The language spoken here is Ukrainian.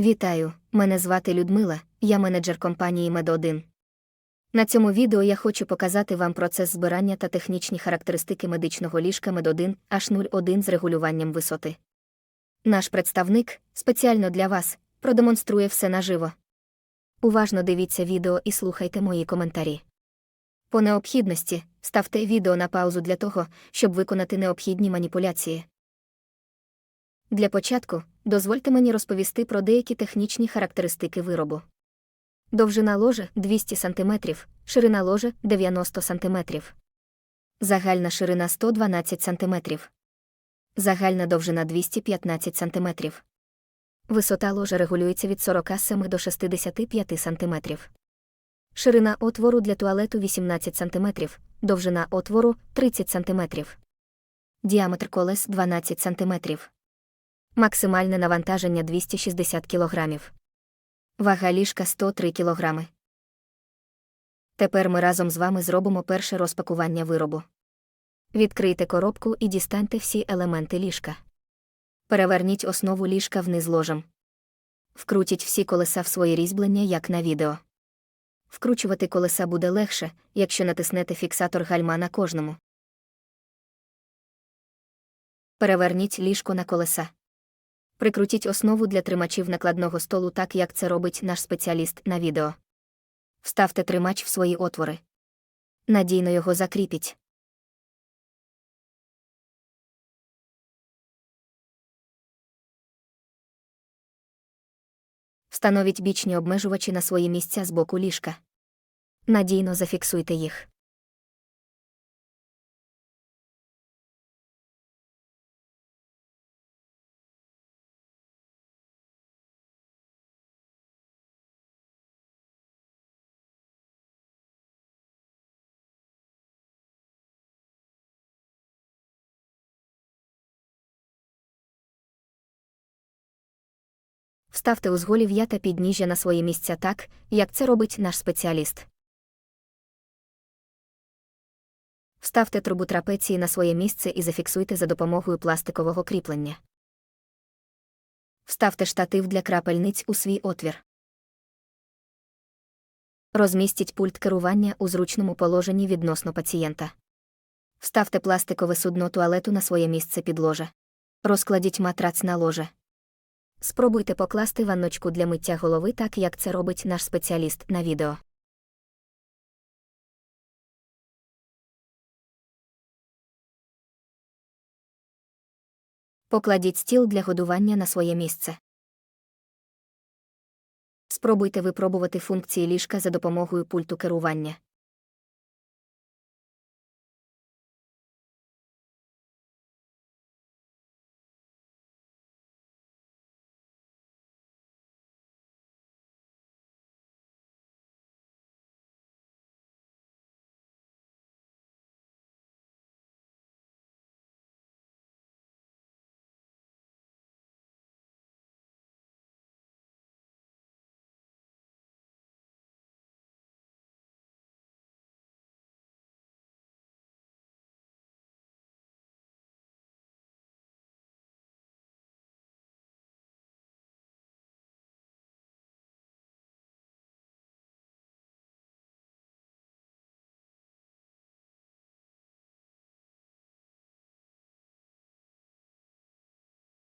Вітаю, мене звати Людмила, я менеджер компанії Мед1. На цьому відео я хочу показати вам процес збирання та технічні характеристики медичного ліжка Мед1 H01 з регулюванням висоти. Наш представник, спеціально для вас, продемонструє все наживо. Уважно дивіться відео і слухайте мої коментарі. По необхідності ставте відео на паузу для того, щоб виконати необхідні маніпуляції. Для початку дозвольте мені розповісти про деякі технічні характеристики виробу. Довжина ложа 200 см, ширина ложа 90 см. Загальна ширина 112 см. Загальна довжина 215 см. Висота ложа регулюється від 47 до 65 см. Ширина отвору для туалету 18 см, довжина отвору 30 см. Діаметр колес 12 см. Максимальне навантаження 260 кг. Вага ліжка 103 кг. Тепер ми разом з вами зробимо перше розпакування виробу. Відкрийте коробку і дістаньте всі елементи ліжка. Переверніть основу ліжка вниз ложем. Вкрутіть всі колеса в свої різьблення, як на відео. Вкручувати колеса буде легше, якщо натиснете фіксатор гальма на кожному. Переверніть ліжко на колеса. Прикрутіть основу для тримачів накладного столу так, як це робить наш спеціаліст на відео. Вставте тримач в свої отвори. Надійно його закріпіть. Встановіть бічні обмежувачі на свої місця з боку ліжка. Надійно зафіксуйте їх. Вставте узголів'я та підніжжя на свої місця так, як це робить наш спеціаліст. Вставте трубу трапеції на своє місце і зафіксуйте за допомогою пластикового кріплення. Вставте штатив для крапельниць у свій отвір. Розмістіть пульт керування у зручному положенні відносно пацієнта. Вставте пластикове судно туалету на своє місце під ложе. Розкладіть матрац на ложе. Спробуйте покласти ванночку для миття голови так, як це робить наш спеціаліст на відео. Покладіть стіл для годування на своє місце. Спробуйте випробувати функції ліжка за допомогою пульту керування.